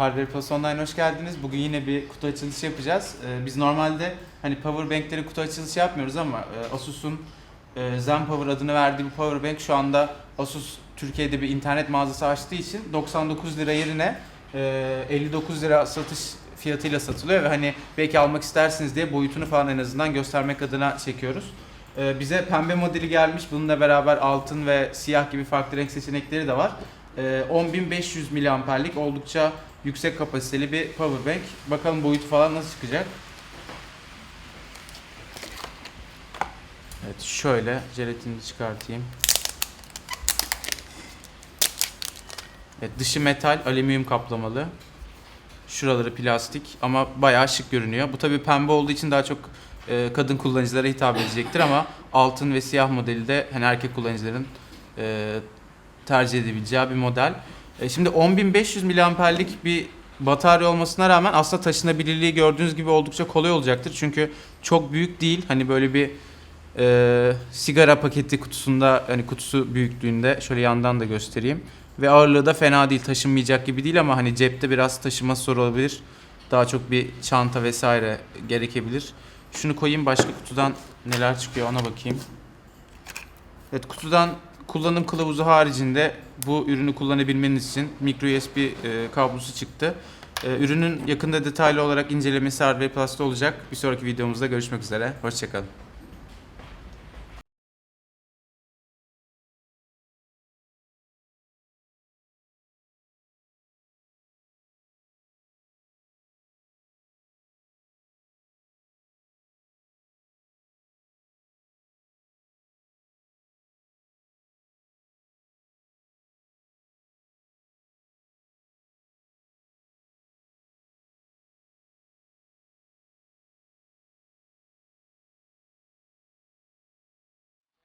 Hardware Plus Online hoş geldiniz. Bugün yine bir kutu açılışı yapacağız. Ee, biz normalde hani power bank'leri kutu açılışı yapmıyoruz ama e, Asus'un e, Zen Power adını verdiği bu power bank şu anda Asus Türkiye'de bir internet mağazası açtığı için 99 lira yerine e, 59 lira satış fiyatıyla satılıyor ve hani belki almak istersiniz diye boyutunu falan en azından göstermek adına çekiyoruz. Ee, bize pembe modeli gelmiş. Bununla beraber altın ve siyah gibi farklı renk seçenekleri de var. Ee, 10.500 miliamperlik oldukça yüksek kapasiteli bir power bank. Bakalım boyutu falan nasıl çıkacak. Evet şöyle jelatinini çıkartayım. Evet dışı metal, alüminyum kaplamalı. Şuraları plastik ama bayağı şık görünüyor. Bu tabii pembe olduğu için daha çok e, kadın kullanıcılara hitap edecektir ama altın ve siyah modeli de hani erkek kullanıcıların e, tercih edebileceği bir model. E, şimdi 10.500 miliamperlik bir batarya olmasına rağmen aslında taşınabilirliği gördüğünüz gibi oldukça kolay olacaktır. Çünkü çok büyük değil. Hani böyle bir e, sigara paketi kutusunda hani kutusu büyüklüğünde şöyle yandan da göstereyim. Ve ağırlığı da fena değil. Taşınmayacak gibi değil ama hani cepte biraz taşıması zor olabilir. Daha çok bir çanta vesaire gerekebilir. Şunu koyayım başka kutudan neler çıkıyor ona bakayım. Evet kutudan kullanım kılavuzu haricinde bu ürünü kullanabilmeniz için micro USB e, kablosu çıktı. E, ürünün yakında detaylı olarak incelemesi Hardware Plus'ta olacak. Bir sonraki videomuzda görüşmek üzere. Hoşçakalın.